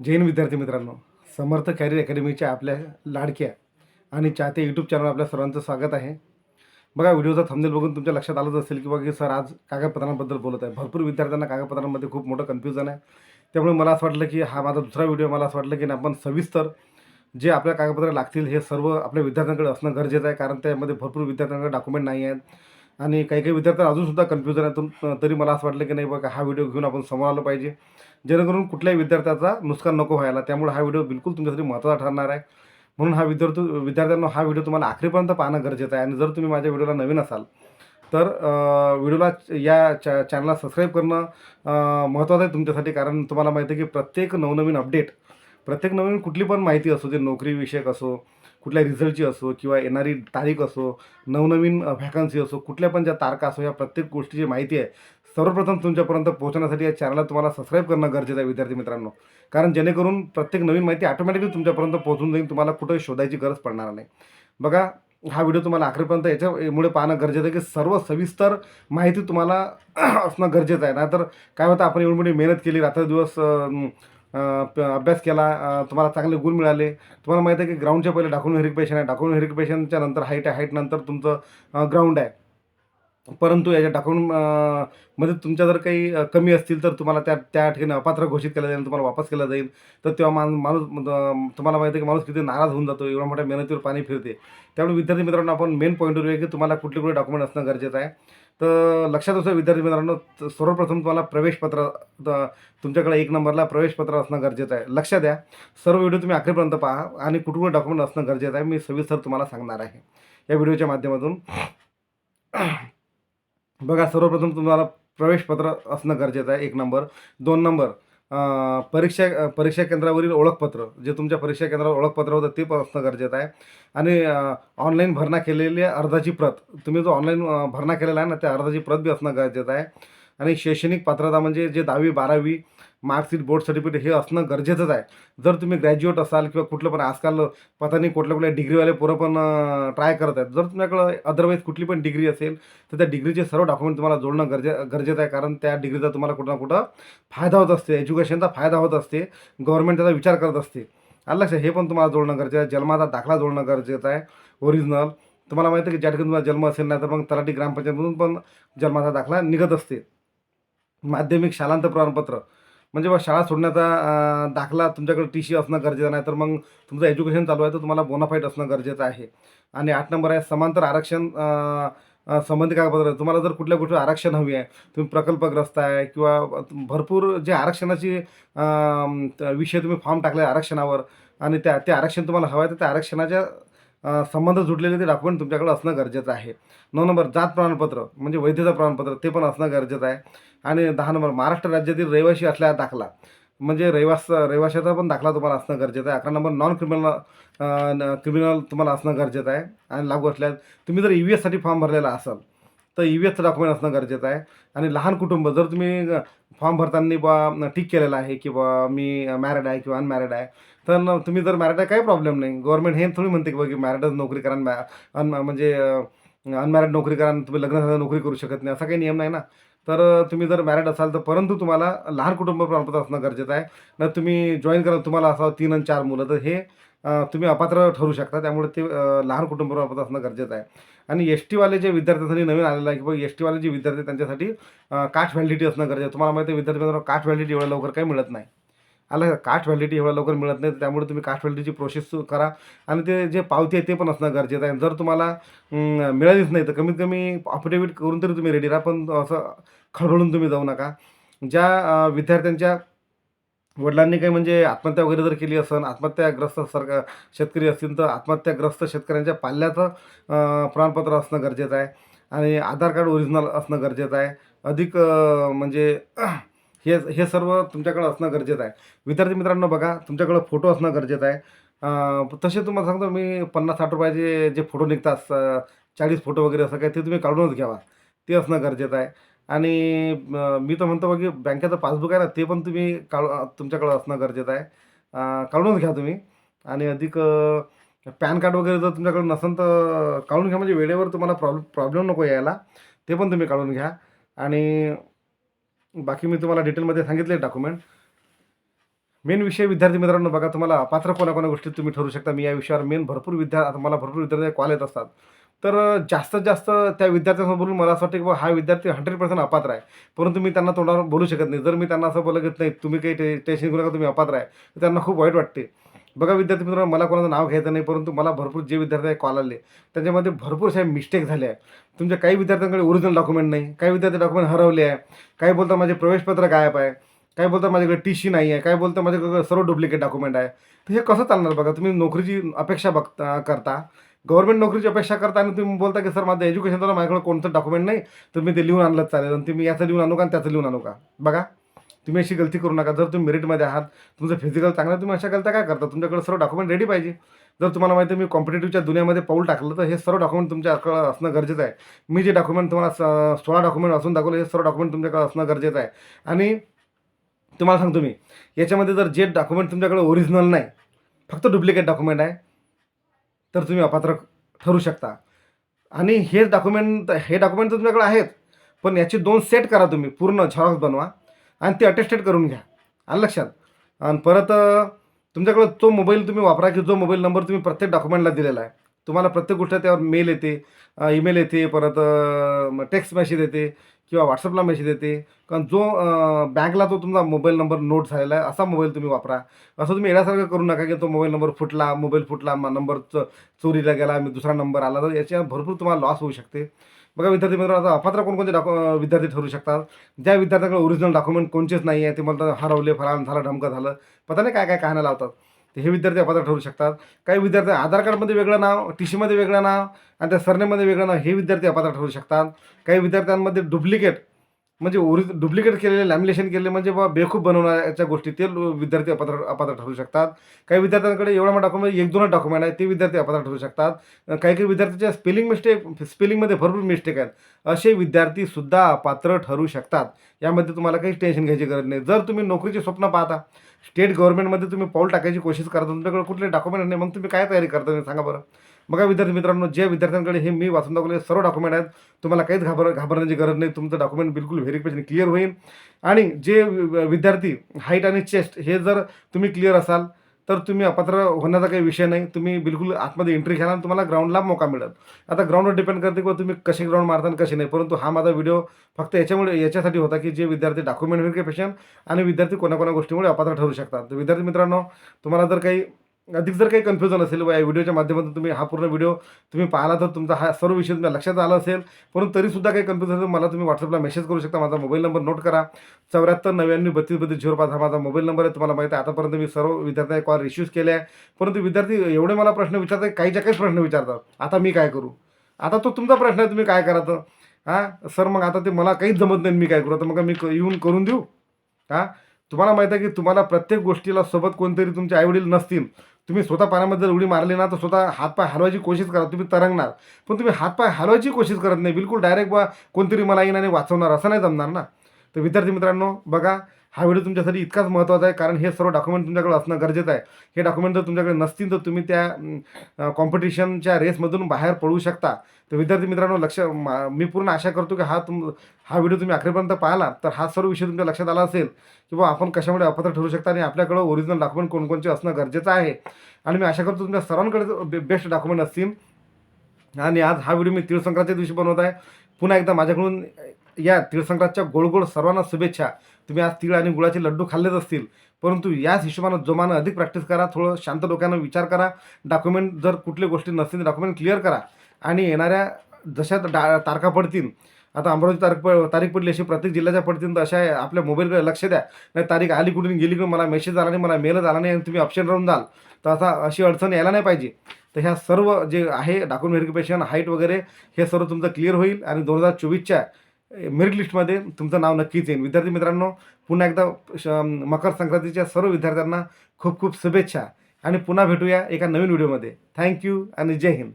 जैन विद्यार्थी मित्रांनो समर्थ कॅरियर अकॅडमीच्या आपल्या लाडक्या आणि चाहते यूट्यूब चॅनल आपल्या सर्वांचं स्वागत आहे. बघा व्हिडिओचा थंबनेल बघून तुमच्या लक्षात आलंच असेल की बघा की सर आज कागदपत्रांबद्दल बोलत आहे. भरपूर विद्यार्थ्यांना कागदपत्रांमध्ये खूप मोठं कन्फ्युजन आहे. त्यामुळे मला असं वाटलं की हा माझा दुसरा व्हिडिओ मला असं वाटलं की आपण सविस्तर जे आपल्या कागदपत्र लागतील हे सर्व आपल्या विद्यार्थ्यांकडे असणं गरजेचं आहे. कारण त्यामध्ये भरपूर विद्यार्थ्यांकडे डॉक्युमेंट नाही आहेत. आणि काही काही विद्यार्थ्यांना अजूनसुद्धा कन्फ्युजन आहे. तुम तरी मला असं वाटलं की नाही बघा हा व्हिडिओ घेऊन आपण समोर आलो पाहिजे. जेणेकरून कुठल्याही विद्यार्थ्याचा नुकसान नको व्हायला. त्यामुळे हा व्हिडिओ बिलकुल तुमच्यासाठी महत्त्वाचा ठरणार आहे. म्हणून हा विद्यार्थी विद्यार्थ्यांना हा व्हिडिओ तुम्हाला आखरीपर्यंत पाहणं गरजेचं आहे. आणि जर तुम्ही माझ्या व्हिडिओला नवीन असाल तर व्हिडिओला या चॅ चॅनलला सबस्क्राईब करणं महत्त्वाचं आहे तुमच्यासाठी. कारण तुम्हाला माहिती आहे की प्रत्येक नवनवीन अपडेट प्रत्येक नवीन कुठली पण माहिती असो जे नोकरीविषयक असो कुठल्या रिझल्टची असो किंवा येणारी तारीख असो नवनवीन व्हॅकन्सी असो कुठल्या पण ज्या तारखा असो या प्रत्येक गोष्टीची माहिती आहे. सर्वप्रथम तुमच्यापर्यंत पोहोचण्यासाठी या चॅनलला तुम्हाला सबस्क्राईब करणं गरजेचं आहे विद्यार्थी मित्रांनो. कारण जेणेकरून प्रत्येक नवीन माहिती ऑटोमॅटिकली तुमच्यापर्यंत पोहोचून जाईल तुम्हाला कुठं शोधायची गरज पडणार नाही. बघा हा व्हिडिओ तुम्हाला अखेरपर्यंत याच्यामुळे पाहणं गरजेचं आहे की सर्व सविस्तर माहिती तुम्हाला असणं गरजेचं आहे. नाहीतर काय होतं आपण एवढी मोठी मेहनत केली रात्रदिवस अभ्यास केला तुम्हाला चांगले गुण मिळाले. तुम्हाला माहिती आहे की ग्राउंडच्या पहिले डॉक्युमेंट व्हेरिफिकेशन आहे. डाकून व्हेरिफिकेशनच्या नंतर हाईट आहे हाईटनंतर तुमचं ग्राउंड आहे. परंतु याच्या डॉक्युमेंटमध्ये तुमच्या जर काही कमी असतील तर तुम्हाला त्या त्या ठिकाणी अपात्र घोषित केलं जाईल तुम्हाला वापस केलं जाईल. तर तेव्हा मान माणूस तुम्हाला माहिती आहे की माणूस किती नाराज होऊन जातो एवढ्या मोठ्या मेहनतीवर पाणी फिरते. त्यामुळे विद्यार्थी मित्रांनो आपण मेन पॉईंटवर आहे की तुम्हाला कुठले कुठले डॉक्युमेंट असणं गरजेचं आहे. तर लक्षात असं विद्यार्थी मित्रांनो सर्वप्रथम तुम्हाला प्रवेशपत्र तुमच्याकडे एक नंबरला प्रवेशपत्र असणं गरजेचं आहे. लक्षात द्या. सर्व व्हिडिओ तुम्ही अखेरपर्यंत पहा आणि कुठून डॉक्युमेंट असणं गरजेचं आहे मी सविस्तर तुम्हाला सांगणार आहे. या व्हिडिओच्या माध्यमातून. बघा सर्वप्रथम तुम्हाला प्रवेशपत्र असणं गरजेचं आहे एक नंबर. दोन नंबर. परीक्षा परीक्षा केंद्रावरील ओळखपत्र जे तुमच्या परीक्षा केंद्रावर ओळखपत्र होतं ते पण असणं गरजेचं आहे. आणि ऑनलाईन भरणा केलेली अर्जाची प्रत तुम्ही जो ऑनलाईन भरणा केलेला आहे ना त्या अर्जाची प्रत बी असणं गरजेचं आहे. आणि शैक्षणिक पात्रता म्हणजे जे दहावी बारावी मार्कशीट बोर्ड सर्टिफिकेट हे असणं गरजेचंच आहे. जर तुम्ही ग्रॅज्युएट असाल किंवा कुठलं पण आजकाल पता नाही कुठल्या कुठल्या डिग्रीवाले पोरं पण ट्राय करत आहेत. जर तुमच्याकडं अदरवाईज कुठली पण डिग्री असेल तर त्या डिग्रीचे सर्व डॉक्युमेंट तुम्हाला जोडणं गरजे गरजेचं आहे. कारण त्या डिग्रीचा तुम्हाला कुठं ना कुठं फायदा होत असते. एज्युकेशनचा फायदा होत असते. गव्हर्नमेंट त्याचा विचार करत असते. आलं लक्षात? हे पण तुम्हाला जोडणं गरजेचं आहे. जन्माचा दाखला जोडणं गरजेचं आहे. ओरिजिनल तुम्हाला माहिती आहे की ज्या ठिकाणी तुम्हाला जन्म असेल नाही तर मग तलाठी ग्रामपंचायतमधून पण जन्माचा दाखला निघत असते. माध्यमिक शालांत प्रमाणपत्र. म्हणजे बा शाळा सोडण्याचा दाखला तुमच्याकडे टी सी असणं गरजेचं नाही. तर मग तुमचं एज्युकेशन चालू आहे तर तुम्हाला बोनाफाईट असणं गरजेचं आहे. आणि आठ नंबर आहे समांतर आरक्षण संबंधी कागदपत्र. तुम्हाला जर कुठल्या गोष्टी आरक्षण हवी आहे तुम्ही प्रकल्पग्रस्त आहे किंवा भरपूर जे आरक्षणाची विषय तुम्ही फॉर्म टाकले आरक्षणावर आणि त्या ते आरक्षण तुम्हाला हवं आहे तर त्या आरक्षणाच्या संबंध जुडलेले ते डॉक्युमेंट तुमच्याकडे असणं गरजेचं आहे. नऊ नंबर जात प्रमाणपत्र म्हणजे वैधता प्रमाणपत्र ते पण असणं गरजेचं आहे. आणि दहा नंबर महाराष्ट्र राज्यातील रहिवासी असल्याचा दाखला म्हणजे रहिवास रहिवाशाचा पण दाखला तुम्हाला असणं गरजेचं आहे. अकरा नंबर नॉन क्रिमिनल क्रिमिनल तुम्हाला असणं गरजेचं आहे. आणि लागू असल्यास तुम्ही जर ई व्ही एससाठी फॉर्म भरलेला असाल तर ई व्ही एसचं डॉक्युमेंट असणं गरजेचं आहे. आणि लहान कुटुंब जर तुम्ही फॉर्म भरताना बा टिक केलेला आहे की बा मी मॅरिड आहे किंवा अनमॅरिड आहे तर न- तुम्ही जर मॅरिड आहे काही प्रॉब्लेम नाही. गव्हर्नमेंट हे थोडी म्हणते की बा की मॅरिडच नोकरी करा मॅ अन म्हणजे अनमॅरिड नोकरी करा तुम्ही लग्न नोकरी करू शकत नाही असा काही नियम नाही ना. तर तुम्ही जर मॅरिड असाल तर परंतु तुम्हाला लहान कुटुंब प्रमाणपत्र असणं गरजेचं आहे. न तुम्ही जॉईन करा तुम्हाला असावं तीन आणि चार मुलं तर हे तुम्ही अपात्र ठरू शकता. त्यामुळे ते लहान कुटुंबावर प्रमाणपत्र असणं गरजेचं आहे. आणि एस टीवाले जे विद्यार्थ्यांसाठी नवीन आलेलं आहे की बघ एस टीवाले जे विद्यार्थी त्यांच्यासाठी कास्ट व्हॅलिडिटी असणं गरजेचं आहे. तुम्हाला माहिती आहे विद्यार्थ्यांना कास्ट व्हॅलिडिटी एवढ्या लवकर काही मिळत नाही. आलं कास्ट व्हॅलिडिटी एवढ्या लवकर मिळत नाही त्यामुळे तुम्ही कास्ट व्हॅलिडिटीची प्रोसेस करा. आणि ते जे पावती आहे ते पण असणं गरजेचं आहे. जर तुम्हाला मिळालीच नाही तर कमीत कमी अफिडेविट करून तरी तुम्ही रेडी राहा. पण असं खळबळून तुम्ही जाऊ नका. ज्या विद्यार्थ्यांच्या वडिलांनी काही म्हणजे आत्महत्या वगैरे जर केली असेल आत्महत्याग्रस्त सरकार शेतकरी असतील तर आत्महत्याग्रस्त शेतकऱ्यांच्या पाल्याचं प्रमाणपत्र असणं गरजेचं आहे. आणि आधार कार्ड ओरिजिनल असणं गरजेचं आहे. अधिक म्हणजे हे हे सर्व तुमच्याकडं असणं गरजेचं आहे. विद्यार्थी मित्रांनो बघा तुमच्याकडं फोटो असणं गरजेचं आहे. तसे तुम्हाला सांगतो मी पन्नास साठ रुपयाचे जे फोटो निघतात चाळीस फोटो वगैरे असं काय ते तुम्ही काढूनच घ्यावा. ते असणं गरजेचं आहे. आणि मी तर म्हणतो बघ की बँकेचं पासबुक आहे ना ते पण तुम्ही काढू तुमच्याकडं असणं गरजेचं आहे. काढूनच घ्या तुम्ही. आणि अधिक पॅन कार्ड वगैरे जर तुमच्याकडे नसेल तर काढून घ्या. म्हणजे वेळेवर तुम्हाला प्रॉब्लेम प्रॉब्लेम नको यायला. ते पण तुम्ही काढून घ्या. आणि बाकी मी तुम्हाला डिटेलमध्ये सांगितले डॉक्युमेंट. मेन विषय विद्यार्थी मित्रांनो बघा तुम्हाला अपात्र कोणा गोष्टीत तुम्ही ठरू शकता. मी या विषयावर मेन भरपूर विद्यार्थी आता मला भरपूर विद्यार्थी कॉल येत असतात. तर जास्तीत जास्त त्या विद्यार्थ्यांसमोर बोलून मला असं वाटतं की बा हा विद्यार्थी हंड्रेड पर्सेंट अपात्र आहे. परंतु मी त्यांना तोंडावर बोलू शकत नाही. जर मी त्यांना असं बोलत नाही तुम्ही काही टे टेन्शन घेऊ नका तुम्ही अपात्र आहे. तर त्यांना खूप वाईट वाटते. बघा विद्यार्थी मित्रांनो मला कोणाचं नाव घ्यायचं नाही परंतु मला भरपूर जे विद्यार्थी कॉल आले. त्याच्यामध्ये भरपूर साहेब मिस्टेक झाल्या आहे तुमच्या काही विद्यार्थ्यांकडे ओरिजिनल डॉक्युमेंट नाही. काही विद्यार्थी डॉक्युमेंट हरवले आहे. काही बोलतात माझे प्रवेशपत्र गायब आहे. काय बोलतात माझ्याकडे टी सी नाही आहे. काय बोलता माझ्याकडे सर्व डुप्लिकेट डॉक्युमेंट आहे. तर हे कसं चालणार बघा? तुम्ही नोकरीची अपेक्षा बघता करता. गव्हर्नमेंट नोकरीची अपेक्षा करता आणि तुम्ही बोलता की सर माझं एज्युकेशन तर माझ्याकडे कोणतं डॉक्युमेंट नाही तर मी ते लिहून आणलं चालेल आणि तुम्ही याचं लिहून आणू का आणि त्याचं लिहून आणू का? बघा तुम्ही अशी गलती करू नका. जर तुम्ही मेरिटमध्ये आहात तुमचं फिजिकल चांगलं तुम्ही अशा गलत्या काय करता? तुमच्याकडे सर्व डॉक्युमेंट रेडी पाहिजे. जर तुम्हाला माहिती आहे मी कॉम्पिटेटिव्हच्या दुनियामध्ये पाऊल टाकलं तर हे सर्व डॉक्युमेंट तुमच्याकडे असणं गरजेचं आहे. मी जे डॉक्युमेंट तुम्हाला स- सोळा डॉक्युमेंट असून दाखवलं हे सर्व डॉक्युमेंट तुमच्याकडे असणं गरजेचं आहे. आणि तुम्हाला सांगतो मी याच्यामध्ये जर जे डॉक्युमेंट तुमच्याकडे ओरिजिनल नाही फक्त डुप्लिकेट डॉक्युमेंट आहे तर तुम्ही अपात्र ठरू शकता. आणि हे डॉक्युमेंट हे डॉक्युमेंट तर तुमच्याकडे आहेत पण याचे दोन सेट करा तुम्ही. पूर्ण झेरॉक्स बनवा आणि ते अटेस्टेड करून घ्या. आणि लक्षात. आणि परत तुमच्याकडं तो मोबाईल तुम्ही वापरा की जो मोबाईल नंबर तुम्ही प्रत्येक डॉक्युमेंटला दिलेला आहे. तुम्हाला प्रत्येक गोष्ट त्यावर मेल येते ईमेल येते परत टेक्स्ट मेसेज येते. किंवा व्हॉट्सअपला मेसेज येते. कारण जो बँकला तो तुमचा मोबाईल नंबर नोट झालेला आहे असा मोबाईल तुम्ही वापरा. असं तुम्ही येण्यासारखं करू नका की तो मोबाईल नंबर फुटला मोबाईल फुटला नंबर चोरीला गेला मी दुसरा नंबर आला तर याच्या भरपूर तुम्हाला लॉस होऊ शकते. बघा विद्यार्थी मित्र आता अपात्र कोणकोणते डॉक विद्यार्थी ठरू शकतात? ज्या विद्यार्थ्यांकडे ओरिजिनल डॉक्युमेंट कोणतेच नाही आहे ते म्हणतात हरवले फरान झालं ढमकं झालं. पता नाही काय काय कहाण्या लावतात. तर हे विद्यार्थी अपात्र ठरू शकतात. काही विद्यार्थी आधार कार्डमध्ये वेगळं नाव टी सीमध्ये वेगळं नाव आणि त्या सरनेमध्ये वेगळं नाव हे विद्यार्थी अपात्र ठरू शकतात. काही विद्यार्थ्यांमध्ये डुप्लिकेट म्हणजे ओरिज डुप्लिकेट केलेले लॅमिनेशन केलेले म्हणजे बा बेखूब बनवण्याच्या गोष्टी ते विद्यार्थी अपात्र अपात्र ठरू शकतात. काही विद्यार्थ्यांकडे एवढा मोठा डॉक्युमेंट एक दोनच डॉक्युमेंट आहे ते विद्यार्थी अपात्र ठरू शकतात. काही काही विद्यार्थ्यांच्या स्पेलिंग मिस्टेक स्पेलिंगमध्ये भरपूर मिस्टेक आहेत. असे विद्यार्थीसुद्धा अपात्र ठरू शकतात. यामध्ये तुम्हाला काही टेन्शन घ्यायची गरज नाही. जर तुम्ही नोकरीचे स्वप्न पाहता स्टेट गव्हर्नमेंटमध्ये तुम्ही पाऊल टाकायची कोशिश करता तुमच्याकडे कुठले डॉक्युमेंट नाही मग तुम्ही काय तयारी करता सांगा बरं. बघा विद्यार्थी मित्रांनो जे विद्यार्थ्यांकडे हे मी वाचून दाखवले सर्व डॉक्युमेंट आहेत तुम्हाला काहीच घाबर घाबरण्याची गरज नाही. तुमचं डॉक्युमेंट बिलकुल व्हेरिफिकेशन क्लिअर होईल. आणि जे विद्यार्थी हाईट आणि चेस्ट हे जर तुम्ही क्लिअर असाल तर तुम्ही अपात्र होण्याचा काही विषय नाही. तुम्ही बिलकुल आतमध्ये एंट्री घ्याल आणि तुम्हाला ग्राउंडला मोका मिळेल. आता ग्राउंडवर डिपेंड करते किंवा तुम्ही कसे ग्राउंड मारता आणि कसे नाही. परंतु हा माझा व्हिडिओ फक्त याच्यामुळे याच्यासाठी होता की जे विद्यार्थी डॉक्युमेंट व्हेरिफिकेशन आणि विद्यार्थी कोणाकोणा गोष्टीमुळे अपात्र ठरू शकतात. तर विद्यार्थी मित्रांनो तुम्हाला जर काही अधिक जर काही कन्फ्युजन असेल व या व्हिडिओच्या माध्यमातून तुम्ही हा पूर्ण व्हिडिओ तुम्ही पाहिला तर तुमचा हा सर्व विषय तुमच्या लक्षात आला असेल. परंतु तरीसुद्धा काही कन्फ्युजन असेल मला तुम्ही व्हॉट्सअपला मेसेज करू शकता. माझा मोबाईल नंबर नोट करा. चौऱ्याहत्तर नव्याण्णव बत्तीस बत्तीस झिरो पाच हा माझा मोबाईल नंबर आहे. तुम्हाला माहिती आहे आतापर्यंत मी सर्व विद्यार्थ्यांना कॉल रिश्यूज केले आहे. परंतु विद्यार्थी एवढे मला प्रश्न विचारतात काहीच्या काहीच प्रश्न विचारतात आता मी काय करू? आता तो तुमचा प्रश्न आहे तुम्ही काय करा तर? हां? सर मग आता ते मला काहीच जमत नाही मी काय करू? आता मग मी क- येऊन करून देऊ. हां? तुम्हाला माहिती आहे की तुम्हाला प्रत्येक गोष्टीला सोबत कोणतरी तुमचे आईवडील नसतील. तुम्ही स्वतः पाण्यामध्ये जर उडी मारली ना तर स्वतः हातपाय हलवायची कोशिश करा. तुम्ही तरंगणार. पण तुम्ही हातपाय हलवायची कोशिश करत नाही. बिलकुल डायरेक्ट बा कोणतरी मला येईन आणि वाचवणार. असं नाही जमणार ना. तर विद्यार्थी मित्रांनो बघा हा व्हिडिओ तुमच्यासाठी इतकाच महत्त्वाचा आहे कारण हे सर्व डॉक्युमेंट तुमच्याकडे असणं गरजेचं आहे. हे डॉक्युमेंट जर तुमच्याकडे नसतील तर तुम्ही त्या कॉम्पिटिशनच्या रेसमधून बाहेर पडू शकता. तर विद्यार्थी मित्रांनो लक्ष मा- मी पूर्ण आशा करतो की हा तुम हा व्हिडिओ तुम्ही अखेरपर्यंत पाहिला तर हा सर्व विषय तुमच्या लक्षात आला असेल किंवा आपण कशामुळे अपात्र ठरू शकता आणि आपल्याकडं ओरिजिनल डॉक्युमेंट कोणकोणचे असणं गरजेचं आहे. आणि मी आशा करतो तुमच्या सर्वांकडे बेस्ट डॉक्युमेंट असतील. आणि आज हा व्हिडिओ मी तीळ संक्रांतीच्या दिवशी बनवत आहे. पुन्हा एकदा माझ्याकडून या तिळसंक्रांतच्या गोड गोड सर्वांना शुभेच्छा. तुम्ही आज तीळ आणि गुळाचे लड्डू खाल्लेच असतील. परंतु याच हिशोबानं जोमानं अधिक प्रॅक्टिस करा थोडं शांत डोक्यानं विचार करा. डॉक्युमेंट जर कुठल्या गोष्टी नसतील डॉक्युमेंट क्लिअर करा. आणि येणाऱ्या जशा डा तारखा पडतील आता अमरावती तारीख प तारीख पडली अशी प्रत्येक जिल्ह्याच्या पडतील तर अशा आपल्या मोबाईलकडे लक्ष द्या. नाही तारीख आली कुठून गेली कुठून मला मेसेज आला नाही मला मेलच आला नाही आणि तुम्ही ऑप्शन राहून जाल. तर असा अशी अडचण यायला नाही पाहिजे. तर ह्या सर्व जे आहे डॉक्युमेंट व्हेरिफिकेशन हाईट वगैरे हे सर्व तुमचं क्लिअर होईल. आणि दोन हजार चोवीसच्या मेरिट लिस्टमध्ये तुमचं नाव नक्कीच येईल. विद्यार्थी मित्रांनो पुन्हा एकदा श- मकर संक्रांतीच्या सर्व विद्यार्थ्यांना खूप खूप शुभेच्छा. आणि पुन्हा भेटूया एका नवीन व्हिडिओमध्ये थँक्यू आणि जय हिंद.